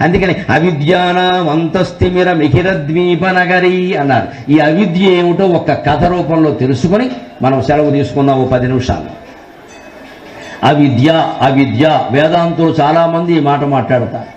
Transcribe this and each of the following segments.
అందుకని అవిద్యానామంతస్థిమిర మిహిర ద్వీప నగరి అన్నారు. ఈ అవిద్య ఏమిటో ఒక్క కథ రూపంలో తెలుసుకొని మనం సెలవు తీసుకుందాం ఓ పది నిమిషాలు. అవిద్య అవిద్య. వేదాంతులు చాలామంది ఈ మాట మాట్లాడతారు.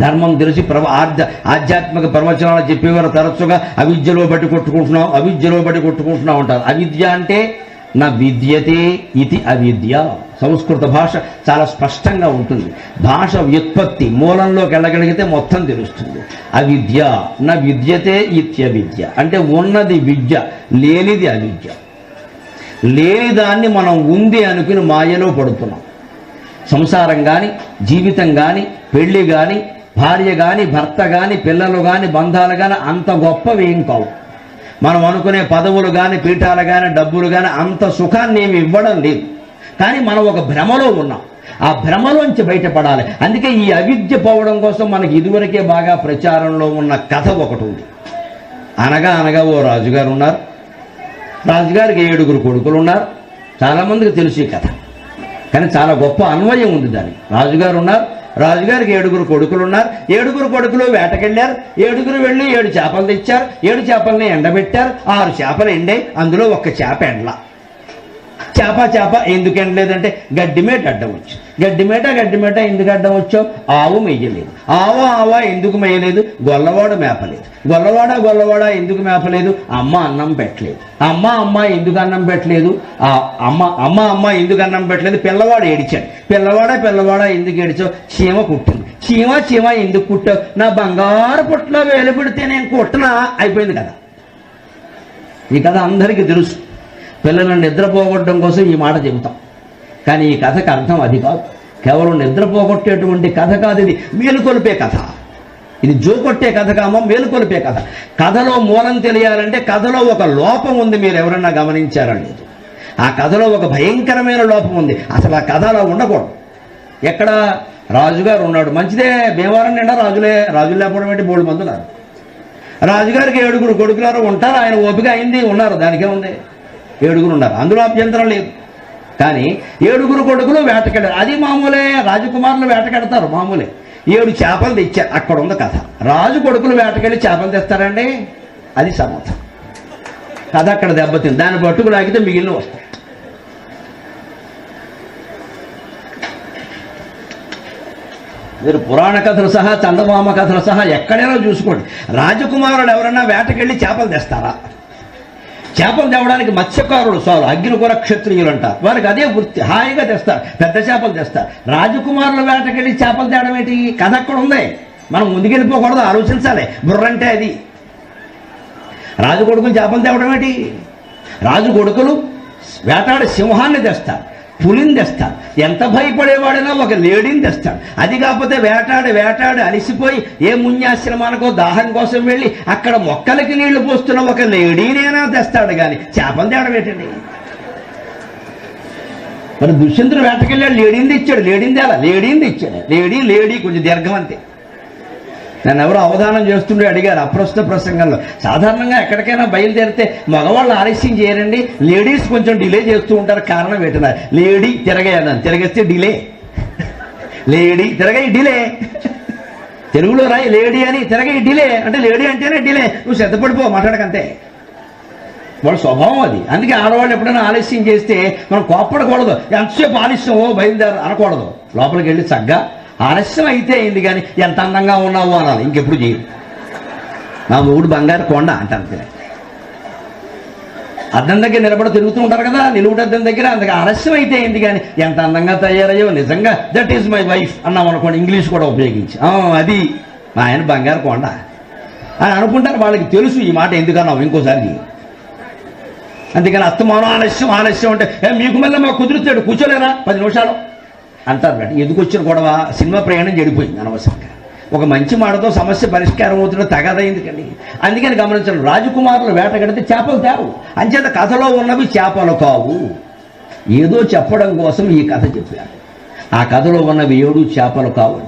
ధర్మం తెలిసి ప్రవ ఆధ్య ఆధ్యాత్మిక ప్రవచనాలు చెప్పేవారు తరచుగా అవిద్యలో బట్టి కొట్టుకుంటున్నాం అవిద్యలో బట్టి కొట్టుకుంటున్నాం అంటారు. అవిద్య అంటే నా విద్యతే ఇది అవిద్య. సంస్కృత భాష చాలా స్పష్టంగా ఉంటుంది. భాష వ్యుత్పత్తి మూలంలోకి వెళ్ళగలిగితే మొత్తం తెలుస్తుంది. అవిద్య నా విద్యతే ఇత్యవిద్య. అంటే ఉన్నది విద్య లేనిది అవిద్య. లేని దాన్ని మనం ఉంది అనుకుని మాయలో పడుతున్నాం. సంసారం కానీ జీవితం కానీ పెళ్ళి కానీ భార్య కానీ భర్త కానీ పిల్లలు కానీ బంధాలు కానీ అంత గొప్పవి ఏం కావు. మనం అనుకునే పదవులు కానీ పీఠాలు కానీ డబ్బులు కానీ అంత సుఖాన్ని ఏమి ఇవ్వడం లేదు. కానీ మనం ఒక భ్రమలో ఉన్నాం. ఆ భ్రమలోంచి బయటపడాలి. అందుకే ఈ అవిద్య పోవడం కోసం మనకి ఇదివరకే బాగా ప్రచారంలో ఉన్న కథ ఒకటి ఉంది. అనగా అనగా ఓ రాజుగారు ఉన్నారు. రాజుగారికి ఏడుగురు కొడుకులు ఉన్నారు. చాలామందికి తెలుసు ఈ కథ. కానీ చాలా గొప్ప అన్వయం ఉంది దానికి. రాజుగారు ఉన్నారు. రాజుగారికి ఏడుగురు కొడుకులు ఉన్నారు. ఏడుగురు కొడుకులు వేటకెళ్ళారు. ఏడుగురు వెళ్ళి ఏడు చేపలు తెచ్చారు. ఏడు చేపల్ని ఎండబెట్టారు. ఆరు చేపలు ఎండే అందులో ఒక్క చేప ఎండల. చేప చేప ఎందుకు ఎండలేదంటే గడ్డిమేట అడ్డం వచ్చు. గడ్డిమేట గడ్డిమేట ఎందుకు అడ్డం వచ్చావు? ఆవు మెయ్యలేదు ఆవ ఆవ ఎందుకు మెయ్యలేదు గొల్లవాడ మేపలేదు. గొల్లవాడ గొల్లవాడ ఎందుకు మేపలేదు? అమ్మ అన్నం పెట్టలేదు. అమ్మ అమ్మ ఎందుకు అన్నం పెట్టలేదు? ఆ అమ్మ అమ్మ అమ్మ ఎందుకు అన్నం పెట్టలేదు? పిల్లవాడు ఏడిచాడు. పిల్లవాడ పిల్లవాడ ఎందుకు ఏడిచావు? చీమ కుట్టింది. చీమ చీమ ఎందుకు కుట్టావు? నా బంగారు పుట్టలో వేలు పెడితే నేను కుట్టనా? అయిపోయింది కదా. ఈ కథ అందరికీ తెలుసు. పిల్లలను నిద్రపోగొట్టడం కోసం ఈ మాట చెబుతాం. కానీ ఈ కథకు అర్థం అది కాదు. కేవలం నిద్రపోగొట్టేటువంటి కథ కాదు ఇది. మేలుకొలిపే కథ. ఇది జోకొట్టే కథ కామో మేలుకొలిపే కథ. కథలో మూలం తెలియాలంటే కథలో ఒక లోపం ఉంది మీరు ఎవరన్నా గమనించారా లేదు ఆ కథలో ఒక భయంకరమైన లోపం ఉంది. అసలు ఆ కథ అలా ఉండకూడదు. ఎక్కడ? రాజుగారు ఉన్నాడు. మంచిదే భీమవరం నిండా రాజులే రాజులు లేకపోవడం ఏంటి? మూడు మంది రాజుగారికి ఏడుగురు కొడుకులారు ఉంటారు. ఆయన ఓపిక అయింది ఉన్నారు. దానికే ఉంది ఏడుగురు ఉన్నారు. అందులో అభ్యంతరం లేదు. కానీ ఏడుగురు కొడుకులు వేటకెళ్ళారు. అది మామూలే రాజకుమారులు వేటకెడతారు మామూలే. ఏడు చేపలు తెచ్చారు. అక్కడ ఉంది కథ. రాజు కొడుకులు వేటకెళ్ళి చేపలు తెస్తారండి? అది సమాధానం కథ అక్కడ దెబ్బతింది. దాన్ని పట్టుకు లాగితే మిగిలిన వస్తాయి. మీరు పురాణ కథలు సహా చందమామ కథలు సహా ఎక్కడైనా చూసుకోండి. రాజకుమారుడు ఎవరన్నా వేటకెళ్ళి చేపలు తెస్తారా? చేపలు తేవడానికి మత్స్యకారులు సారు అగ్నికుర క్షత్రియులు అంటారు వారికి అదే వృత్తి. హాయిగా తెస్తారు. పెద్ద చేపలు తెస్తారు. రాజకుమారుల వేటకెళ్ళి చేపలు తేవడం ఏంటి? కథ అక్కడ ఉంది? మనం ముందుకెళ్ళిపోకూడదు. ఆలోచించాలి. బుర్రంటే అది. రాజు కొడుకులు చేపలు తేవడం ఏంటి? రాజు కొడుకులు వేటాడి సింహాన్ని తెస్తారు. పులిని తెస్తాడు ఎంత భయపడేవాడైనా ఒక లేడీని తెస్తాడు అది కాకపోతే వేటాడి వేటాడి అలిసిపోయి ఏ మున్యాశ్రమానికో దాహం కోసం వెళ్ళి అక్కడ మొక్కలకి నీళ్ళు పోస్తున్న ఒక లేడీనైనా తెస్తాడు కానీ చేపలు తేడం ఏంటండి మరి దుష్యంతుడు వేటకెళ్ళాడు లేడీని తెచ్చాడు లేడీని తేలా లేడీని తెచ్చాడు. లేడీ లేడీ కొంచెం దీర్ఘం అంతే. నన్ను ఎవరో అవధానం చేస్తుండే అడిగారు అప్రస్తుత ప్రసంగంలో. సాధారణంగా ఎక్కడికైనా బయలుదేరితే మగవాళ్ళు ఆలస్యం చేయరండి. లేడీస్ కొంచెం డిలే చేస్తూ ఉంటారు కారణం ఏంటన్నా లేడీ తిరగేయన్నాను తిరగేస్తే డిలే. లేడీ తిరగయి డిలే. తెలుగులో రాయి లేడీ అని తిరగయి డిలే. అంటే లేడీ అంటేనే డిలే. నువ్వు శ్రద్ధపడిపో మాట్లాడకంతే. వాళ్ళ స్వభావం అది. అందుకే ఆడవాళ్ళు ఎప్పుడైనా ఆలస్యం చేస్తే మనం కోప్పడకూడదు. ఎంతసేపు ఆలస్యం? బయలుదేర అనకూడదు. లోపలికి వెళ్ళి చక్కగా ఆలస్యం అయితే అయింది కానీ ఎంత అందంగా ఉన్నావు అనాలి. ఇంకెప్పుడు చేయదు నా ఊడు బంగారు కొండ అంటాను అంతే. అద్దం దగ్గర నిలబడి తిరుగుతూ ఉంటారు కదా నిలువుట అద్దం దగ్గర అందుకే ఆలస్యం అయితే అయింది కానీ ఎంత అందంగా తయారయ్యో నిజంగా దట్ ఈస్ మై వైఫ్ అన్నాం అనుకోండి ఇంగ్లీష్ కూడా ఉపయోగించి. "ఆ, అది మా ఆయన బంగారు కొండ. అని అనుకుంటారు వాళ్ళకి తెలుసు ఈ మాట ఎందుకన్నావు ఇంకోసారి అందుకని అస్తమానం ఆలస్యం ఆలస్యం అంటే మీకు మళ్ళీ మాకు కుదురుతాడు కూర్చోలేరా? పది నిమిషాలు. అంటారు ఎందుకు వచ్చిన గొడవ? సినిమా ప్రయాణం చెడిపోయింది అనవసరంగా. ఒక మంచి మాటతో సమస్య పరిష్కారం అవుతున్న తగదైంది కండి అందుకని గమనించండి రాజకుమారులు వేటగడితే చేపలు తేవు. అంచేత కథలో ఉన్నవి చేపలు కావు. ఏదో చెప్పడం కోసం ఈ కథ చెప్పారు. ఆ కథలో ఉన్నవి ఏడు చేపలు కావండి.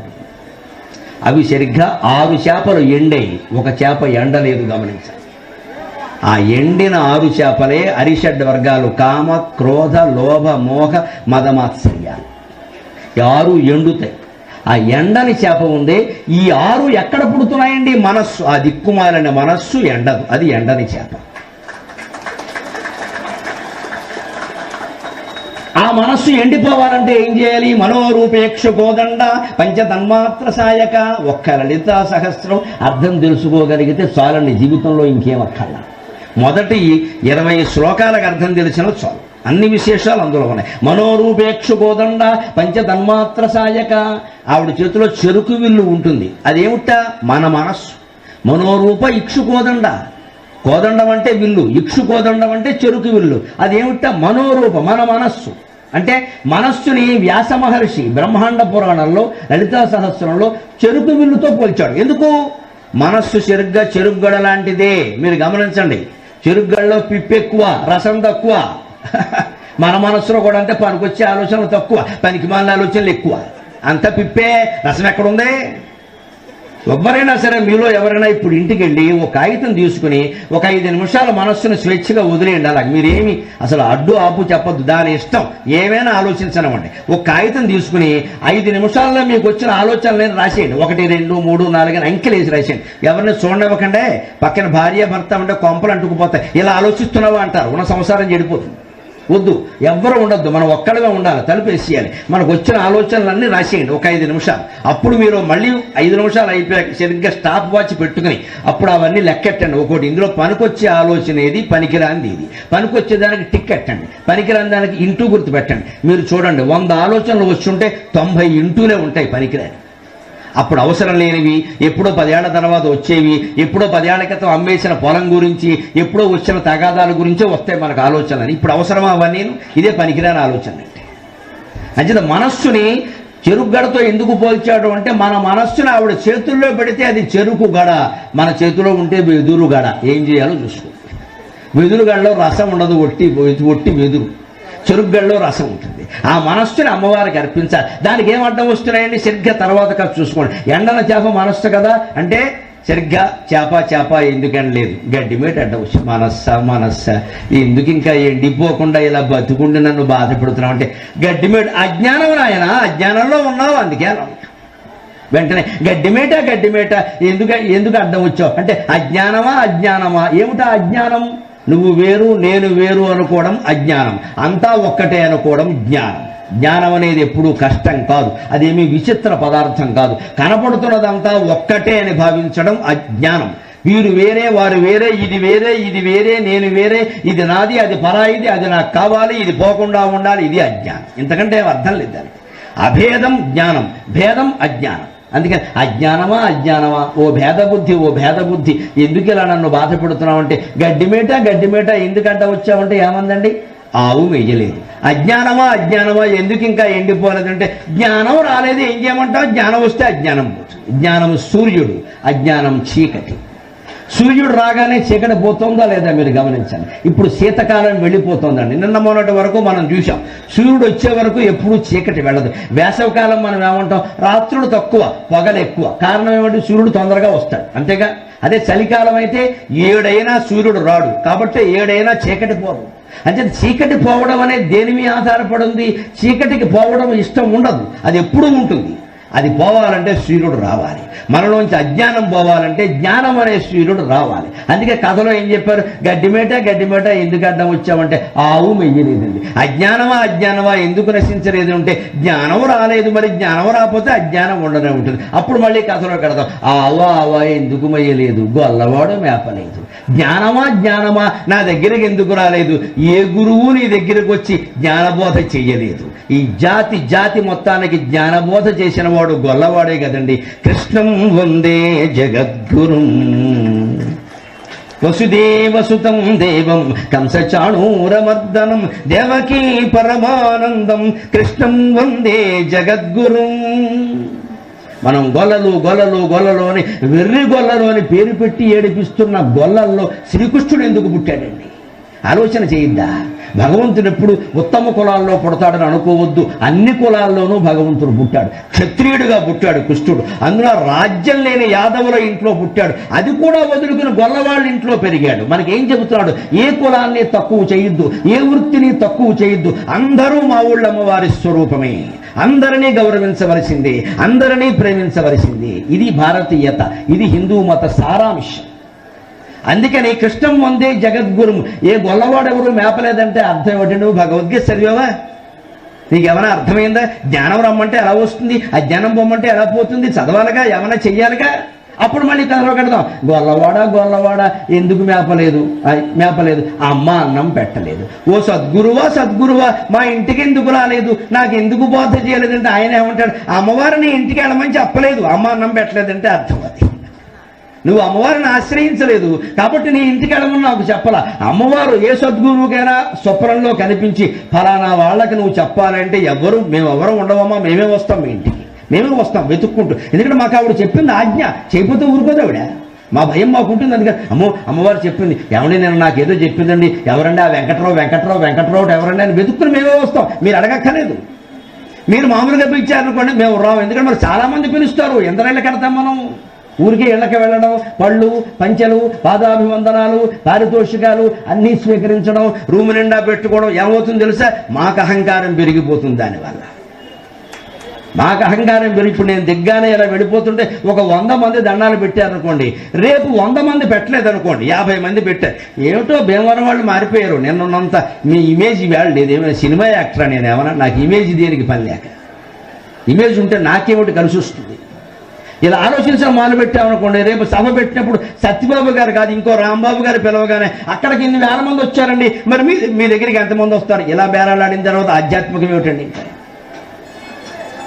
అవి సరిగ్గా ఆరు చేపలు ఎండాయి ఒక చేప ఎండలేదు గమనించాలి. ఆ ఎండిన ఆరు చేపలే అరిషడ్ వర్గాలు కామ క్రోధ లోభ మోహ మదమాత్సర్యాలు. ఈ ఆరు ఎండుతాయి. ఆ ఎండని చేప ఉంది. ఈ ఆరు ఎక్కడ పుడుతున్నాయండి? మనస్సు. ఆ దిక్కుమాలిన మనస్సు ఎండదు. అది ఎండని చేప. ఆ మనస్సు ఎండిపోవాలంటే ఏం చేయాలి? మనోరూపేక్ష గోదండ పంచతన్మాత్ర సాయక ఒక్క లలితా సహస్రం అర్థం తెలుసుకోగలిగితే చాలండి జీవితంలో ఇంకేం అక్కర్లా. మొదటి ఇరవై శ్లోకాలకు అర్థం తెలిసిన చాలు. అన్ని విశేషాలు అందులో ఉన్నాయి. మనోరూపేక్ష గోదండ పంచతన్మాత్ర సాయక. ఆవిడ చేతిలో చెరుకు విల్లు ఉంటుంది. అదేమిట? మన మనస్సు. మనోరూప ఇక్షు కోదండ కోదండం అంటే విల్లు. ఇక్షు కోదండం అంటే చెరుకు విల్లు. అదేమిట? మనోరూప మన మనస్సు. అంటే మనస్సుని వ్యాస మహర్షి బ్రహ్మాండ పురాణంలో లలితా సహస్రంలో చెరుకు విల్లుతో పోల్చాడు. ఎందుకు? మనస్సు చెరుగ్గా చెరుగ్గడ లాంటిదే. మీరు గమనించండి. చెరుగ్గడలో పిప్పెక్కువ రసం తక్కువ. మన మనసులో కూడా అంటే పనికొచ్చే ఆలోచనలు తక్కువ పనికి మాలిన ఆలోచనలు ఎక్కువ. అంత పిప్పే రసం ఎక్కడుంది? ఎవరైనా సరే మీలో ఎవరైనా ఇప్పుడు ఇంటికి వెళ్ళి ఒక కాగితం తీసుకుని ఒక ఐదు నిమిషాల మనస్సును స్వేచ్ఛగా వదిలేయండి. అలా మీరేమి అసలు అడ్డు ఆపు చెప్పద్దు. దాని ఇష్టం. ఏమైనా ఆలోచించనివ్వండి. ఒక కాగితం తీసుకుని ఐదు నిమిషాల్లో మీకు వచ్చిన ఆలోచనలను రాసేయండి. ఒకటి రెండు మూడు నాలుగు అని అంకెలు వేసి రాసేయండి. ఎవరిని చూడనివ్వకండి. పక్కన భార్య భర్త ఉంటే కొంపలు అంటుకుపోతాయి. ఇలా ఆలోచిస్తున్నావా అంటారు. ఉన్న సంసారం చెడిపోతుంది. వద్దు ఎవ్వరు ఉండొద్దు మనం ఒక్కడమే ఉండాలి తలుపు వేసేయాలి. మనకు వచ్చిన ఆలోచనలన్నీ రాసేయండి ఒక ఐదు నిమిషాలు. అప్పుడు మీరు మళ్ళీ ఐదు నిమిషాలు అయిపోయాక సరిగ్గా స్టాప్ వాచ్ పెట్టుకుని అప్పుడు అవన్నీ లెక్కెట్టండి. ఒకటి ఇందులో పనికొచ్చే ఆలోచన ఏది? పనికిరాంది ఇది పనికొచ్చే దానికి టిక్ ఎట్టండి. పనికిరాని దానికి ఇంటూ గుర్తు పెట్టండి మీరు చూడండి వంద ఆలోచనలు వచ్చుంటే తొంభై ఇంటూలే ఉంటాయి పనికిరాని. అప్పుడు అవసరం లేనివి ఎప్పుడో పదేళ్ళ తర్వాత వచ్చేవి ఎప్పుడో పదేళ్ళ క్రితం అమ్మేసిన పొలం గురించి ఎప్పుడో వచ్చిన తగాదాల గురించే వస్తాయి మనకు ఆలోచనలు. ఇప్పుడు అవసరమా అవన్నీ? ఇదే పనికిరాని ఆలోచన. అంటే అంచేత మనస్సుని చెరుకు గడతో ఎందుకు పోల్చాడు అంటే మన మనస్సుని ఆవిడ చేతుల్లో పెడితే అది చెరుకు గడ మన చేతిలో ఉంటే వెదురు గడ ఏం చేయాలో చూసుకో. వెదురు గడలో రసం ఉండదు ఒట్టి ఒట్టి వెదురు. చెరుగ్గల్లో రసం ఉంటుంది. ఆ మనస్సుని అమ్మవారికి అర్పించాలి. దానికి ఏం అడ్డం వస్తున్నాయండి? సరిగ్గా తర్వాత కాదు చూసుకోండి. ఎండన చేప మనస్సు కదా? అంటే సరిగ్గా చేప చేప ఎందుకని లేదు. గడ్డి మీద అడ్డం వచ్చి మనస్స మనస్స. ఎందుకు ఇంకా ఎండిపోకుండా ఇలా బతుకుండి నన్ను బాధపెడుతున్నావు అంటే గడ్డి మీద అజ్ఞానం నాయన అజ్ఞానంలో ఉన్నావు అందుకే అలా వెంటనే గడ్డిమేట గడ్డిమేట. ఎందుకు ఎందుకు అర్థం వచ్చావు? అంటే అజ్ఞానమా అజ్ఞానమా? ఏమిటా అజ్ఞానం? నువ్వు వేరు నేను వేరు అనుకోవడం అజ్ఞానం. అంతా ఒక్కటే అనుకోవడం జ్ఞానం. జ్ఞానం అనేది ఎప్పుడూ కష్టం కాదు. అదేమీ విచిత్ర పదార్థం కాదు. కనపడుతున్నదంతా ఒక్కటే అని భావించడం అజ్ఞానం. వీరు వేరే వారు వేరే ఇది వేరే ఇది వేరే నేను వేరే ఇది నాది అది పరాయిది అది నాకు కావాలి ఇది పోకుండా ఉండాలి ఇది అజ్ఞానం. ఇంతకంటే ఏం అర్థం లేదు దానికి. అభేదం జ్ఞానం. భేదం అజ్ఞానం. అందుకని అజ్ఞానమా అజ్ఞానమా? ఓ భేద బుద్ధి ఓ భేద బుద్ధి ఎందుకు ఇలా నన్ను బాధపెడుతున్నావు అంటే గడ్డిమేట గడ్డిమేట ఎందుకంట వచ్చావంటే ఏమందండి? ఆవు వేయలేదు అజ్ఞానమా అజ్ఞానమా ఎందుకు ఇంకా ఎండిపోలేదంటే జ్ఞానం రాలేదు ఏం చేయమంటావు? జ్ఞానం వస్తే అజ్ఞానం పోతుంది. జ్ఞానం సూర్యుడు అజ్ఞానం చీకటి. సూర్యుడు రాగానే చీకటి పోతుందా లేదా మీరు గమనించండి. ఇప్పుడు శీతకాలం వెళ్ళిపోతుందండి. నిన్న మొన్నటి వరకు మనం చూసాం సూర్యుడు వచ్చే వరకు ఎప్పుడూ చీకటి వెళ్ళదు. వేసవికాలం మనం ఏమంటాం? రాత్రులు తక్కువ పొగలు ఎక్కువ. కారణం ఏమంటే? సూర్యుడు తొందరగా వస్తాడు. అంతేగా? అదే చలికాలం అయితే ఏడైనా సూర్యుడు రాడు. కాబట్టి ఏడైనా చీకటి పోదు. అంటే చీకటి పోవడం అనేది దేని మీద ఆధారపడింది చీకటికి పోవడం ఇష్టం ఉండదు. అది ఎప్పుడూ ఉంటుంది. అది పోవాలంటే సూర్యుడు రావాలి. మనలోంచి అజ్ఞానం పోవాలంటే జ్ఞానం అనే సూర్యుడు రావాలి. అందుకే కథలో ఏం చెప్పారు? గడ్డిమేట గడ్డిమేట ఎందుకు అడ్డం వచ్చామంటే ఆవు మెయ్యలేదండి. అజ్ఞానమా అజ్ఞానమా ఎందుకు నశించలేదు అంటే జ్ఞానం రాలేదు మరి జ్ఞానం రాకపోతే అజ్ఞానం ఉండనే ఉంటుంది. అప్పుడు మళ్ళీ కథలో కడతాం. ఆవా ఆవా ఎందుకు మెయ్యలేదు? గొల్లవాడు మేపలేదు. జ్ఞానమా జ్ఞానమా నా దగ్గరికి ఎందుకు రాలేదు? ఏ గురువు నీ దగ్గరకు వచ్చి జ్ఞానబోధ చెయ్యలేదు? ఈ జాతి జాతి మొత్తానికి జ్ఞానబోధ చేసిన వాడు గొల్లవాడే కదండి. కృష్ణం వందే జగద్గురుం. వసుదేవసుతం దేవం కంసచాణూరమర్దనం దేవకీ పరమానందం కృష్ణం వందే జగద్గురుం. మనం గొల్లలు గొల్లలు గొల్లలు అని వెర్రి గొల్లలు అని పేరు పెట్టి ఏడిపిస్తున్న గొల్లల్లో శ్రీకృష్ణుడు ఎందుకు పుట్టాడండి? ఆలోచన చేయొద్దా? భగవంతుడు ఎప్పుడు ఉత్తమ కులాల్లో పుడతాడని అనుకోవద్దు. అన్ని కులాల్లోనూ భగవంతుడు పుట్టాడు. క్షత్రియుడిగా పుట్టాడు కృష్ణుడు. అందులో రాజ్యం లేని యాదవుల ఇంట్లో పుట్టాడు. అది కూడా వదులుకుని గొల్లవాళ్ళ ఇంట్లో పెరిగాడు. మనకి ఏం చెబుతున్నాడు? ఏ కులాన్ని తక్కువ చేయొద్దు. ఏ వృత్తిని తక్కువ చేయొద్దు. అందరూ మా ఊళ్ళమ్మవారి స్వరూపమే. అందరినీ గౌరవించవలసింది. అందరినీ ప్రేమించవలసింది. ఇది భారతీయత. ఇది హిందూ మత సారాంశం. అందుకని కృష్ణం వందే జగద్గురు. ఏ గొల్లవాడెవరు మేపలేదంటే అర్థం ఏమిటి నువ్వు భగవద్గీత చదివావా? నీకు ఏమైనా అర్థమైందా? జ్ఞానం రమ్మంటే ఎలా వస్తుంది? ఆ జ్ఞానం పొమ్మంటే ఎలా పోతుంది? చదవాలిగా? ఏమైనా చెయ్యాలిగా? అప్పుడు మళ్ళీ కథలో కడదాం. గొల్లవాడ గొల్లవాడ ఎందుకు మేపలేదు? మేపలేదు. అమ్మ అన్నం పెట్టలేదు. ఓ సద్గురువా సద్గురువా మా ఇంటికి ఎందుకు రాలేదు? నాకు ఎందుకు బోధ చేయలేదంటే ఆయన ఏమంటాడు? అమ్మవారిని ఇంటికి వెళ్ళమని చెప్పలేదు. అమ్మ అన్నం పెట్టలేదంటే అర్థం అది. నువ్వు అమ్మవారిని ఆశ్రయించలేదు. కాబట్టి నీ ఇంటికి వెళ్ళమని నాకు చెప్పలా? అమ్మవారు ఏ సద్గురువుకైనా స్వప్నంలో కనిపించి ఫలానా వాళ్ళకి నువ్వు చెప్పాలంటే ఎవరు మేము ఎవరు ఉండవమ్మా మేమే వస్తాం మీ ఇంటికి. మేమే వస్తాం వెతుక్కుంటూ. ఎందుకంటే మాకు ఆవిడ చెప్పింది ఆజ్ఞ. చేయకపోతే ఊరుకోదు ఆవిడ మా భయం మాకు ఉంటుంది అందుకని అమ్మో అమ్మవారు చెప్పింది. ఏమండి నేను నాకేదో చెప్పిందండి. ఎవరండి ఆ వెంకట్రావు వెంకట్రావు వెంకట్రావు ఎవరండి అని వెతుక్కుని మేమే వస్తాం. మీరు అడగక్కర్లేదు. మీరు మామూలుగా పిలిచారనుకోండి మేము రావు ఎందుకంటే మరి చాలామంది పిలుస్తారు. పిలుస్తారు ఎంతరైనా కడతాం మనం? ఊరికి ఇళ్ళకి వెళ్ళడం పళ్ళు పంచెలు పాదాభివందనాలు పారితోషికాలు అన్నీ స్వీకరించడం రూమ్ నిండా పెట్టుకోవడం ఏమవుతుంది తెలుసా? మాకు అహంకారం పెరిగిపోతుంది దానివల్ల. మాకు అహంకారం పెరిగి ఇప్పుడు నేను దిగ్గానే ఇలా వెళ్ళిపోతుంటే ఒక వంద మంది దండాలు పెట్టారనుకోండి. రేపు వంద మంది పెట్టలేదు అనుకోండి యాభై మంది పెట్టారు. ఏమిటో భీమవరం వాళ్ళు మారిపోయారు. నిన్నంత మీ ఇమేజ్ వేళ లేదు. ఏమైనా సినిమా యాక్టరా నేను ఏమన్నా నాకు ఇమేజ్ దేనికి పని లేక? ఇమేజ్ ఉంటే నాకేమిటి కలిసి వస్తుంది? ఇలా ఆలోచించడం మొదలు పెట్టామనుకోండి రేపు సభ పెట్టినప్పుడు సత్యబాబు గారు కాదు ఇంకో రాంబాబు గారు పిలవగానే అక్కడికి ఇన్ని వేల మంది వచ్చారండి. మరి మీ మీ దగ్గరికి ఎంతమంది వస్తారు? ఇలా బేరాలాడిన తర్వాత ఆధ్యాత్మికం ఏమిటండి?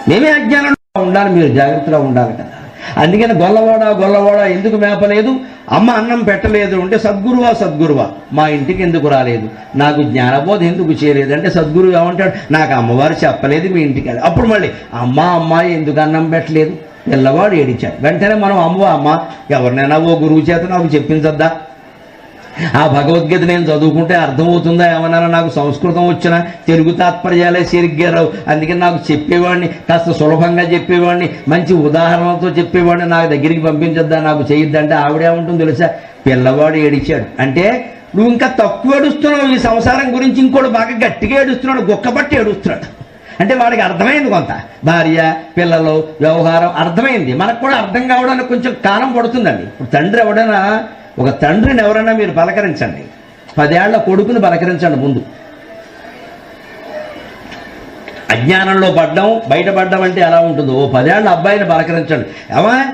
మేమే అజ్ఞానంగా ఉండాలి మీరు జాగ్రత్తగా ఉండాలి కదా. అందుకని గొల్లవాడ గొల్లవాడ ఎందుకు మేపలేదు? అమ్మ అన్నం పెట్టలేదు అంటే సద్గురువా సద్గురువా? మా ఇంటికి ఎందుకు రాలేదు? నాకు జ్ఞానబోధ ఎందుకు చేయలేదు? అంటే సద్గురువు ఏమంటాడు? నాకు అమ్మవారు చెప్పలేదు మీ ఇంటికి. అప్పుడు మళ్ళీ అమ్మ అమ్మాయి ఎందుకు అన్నం పెట్టలేదు? పిల్లవాడు ఏడిచాడు. వెంటనే మనం అమ్మ అమ్మ ఎవరినైనా ఓ గురువు చేత నాకు చెప్పించద్దా? ఆ భగవద్గీత నేను చదువుకుంటే అర్థమవుతుందా ఏమన్నా నాకు సంస్కృతం వచ్చిన తెలుగు తాత్పర్యాలే సరిగ్గా రావు. అందుకని నాకు చెప్పేవాడిని కాస్త సులభంగా చెప్పేవాడిని మంచి ఉదాహరణలతో చెప్పేవాడిని నాకు దగ్గరికి పంపించొద్దా నాకు చేయొద్దంటే ఆవిడేముంటుంది తెలుసా? పిల్లవాడు ఏడిచాడు. అంటే నువ్వు ఇంకా తక్కువ ఏడుస్తున్నావు ఈ సంసారం గురించి ఇంకోటి బాగా గట్టిగా ఏడుస్తున్నాడు గుక్కబట్టి ఏడుస్తున్నాడు. అంటే వాడికి అర్థమైంది కొంత. భార్య పిల్లలు వ్యవహారం అర్థమైంది. మనకు కూడా అర్థం కావడానికి కొంచెం కాలం పడుతుందండి. ఇప్పుడు తండ్రి ఎవడైనా ఒక తండ్రిని ఎవరైనా మీరు పలకరించండి. పదేళ్ళ కొడుకుని పలకరించండి ముందు. అజ్ఞానంలో పడ్డం బయటపడ్డం అంటే ఎలా ఉంటుందో. ఓ పదేళ్ళ అబ్బాయిని పలకరించండి. ఏమా?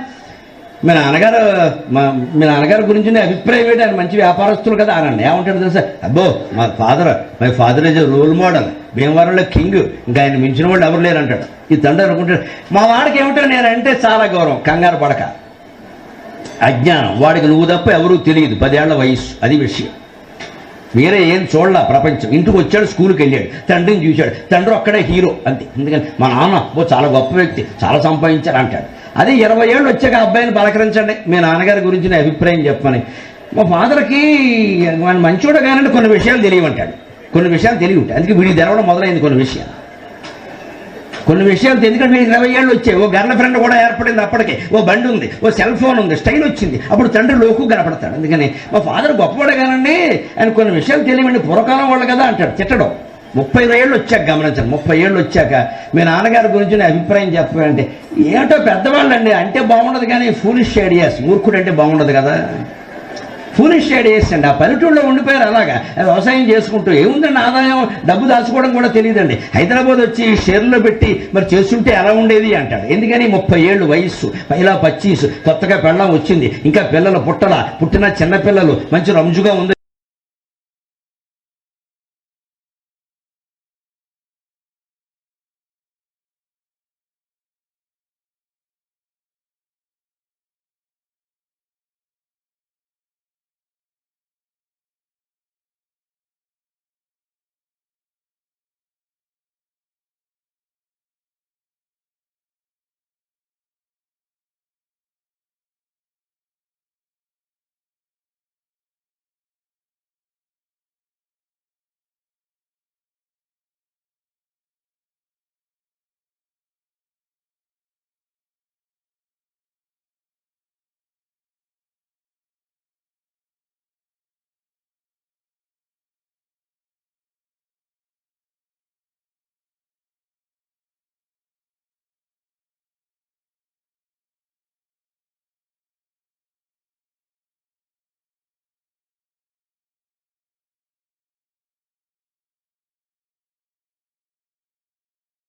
మీ నాన్నగారు మా మీ నాన్నగారి గురించి నీ అభిప్రాయం ఏంటి? ఆయన మంచి వ్యాపారస్తులు కదా. అనండి ఏమంటాడు తెలుసా? అబ్బో మా father my father is role model. భీమవరంలో కింగ్. ఇంకా ఆయన మించిన వాళ్ళు ఎవరు లేరు అంటాడు ఈ తండ్రి అనుకుంటాడు మా వాడికి ఏమిటో నేనంటే చాలా గౌరవం. కంగారు పడక. అజ్ఞానం. వాడికి నువ్వు తప్ప ఎవరూ తెలియదు. పదేళ్ళ వయస్సు. అది విషయం. వేరే ఏం చూడలా ప్రపంచం. ఇంటికి వచ్చాడు స్కూల్కి వెళ్ళాడు. తండ్రిని చూశాడు. తండ్రి ఒక్కడే హీరో. అంతే. ఎందుకని? మా నాన్న ఓ చాలా గొప్ప వ్యక్తి. చాలా సంపాదించాడు అంటాడు. అదే ఇరవై ఏళ్ళు వచ్చాక అబ్బాయిని పలకరించండి. మీ నాన్నగారి గురించి నా అభిప్రాయం చెప్పమని. మా ఫాదర్కి వాడిని మంచోడు కానీ కొన్ని విషయాలు తెలియమంటాడు. కొన్ని విషయాలు తెలియ ఉంటాయి అందుకే వీడికి తెరవడం మొదలైంది కొన్ని విషయాలు. కొన్ని విషయాలు ఎందుకంటే మీకు ఇరవై ఏళ్ళు వచ్చాయి. ఓ గర్ల్ ఫ్రెండ్ కూడా ఏర్పడింది అప్పటికే. ఓ బండి ఉంది ఓ సెల్ ఫోన్ ఉంది స్టైల్ వచ్చింది. అప్పుడు తండ్రి లోకు కనపడతాడు. అందుకని మా ఫాదర్ గొప్పవాడు కానండి ఆయన కొన్ని విషయాలు తెలియమండి. పూర్వకాలం వాళ్ళు కదా అంటాడు తిట్టడం. ముప్పై ఏళ్ళు వచ్చాక గమనించండి. ముప్పై ఏళ్ళు వచ్చాక మీ నాన్నగారి గురించి నేను అభిప్రాయం చెప్పాలంటే ఏటో పెద్దవాళ్ళండి. అంటే బాగుండదు కానీ ఫూలిష్ ఐడియాస్ మూర్ఖుడు అంటే బాగుండదు కదా. ఫూలిష్ ఐడియాస్ అండి. ఆ పల్లెటూళ్ళలో ఉండిపోయారు అలాగా. వ్యవసాయం చేసుకుంటూ ఏముందండి ఆదాయం? డబ్బు దాచుకోవడం కూడా తెలియదండి హైదరాబాద్ వచ్చి షేర్లో పెట్టి మరి చేస్తుంటే ఎలా ఉండేది అంటాడు. ఎందుకని ముప్పై ఏళ్ళు వయస్సు పైలా పచ్చీసు కొత్తగా పెళ్ళం వచ్చింది. ఇంకా పిల్లలు పుట్టల. పుట్టిన చిన్న పిల్లలు మంచి రంజుగా ఉంది.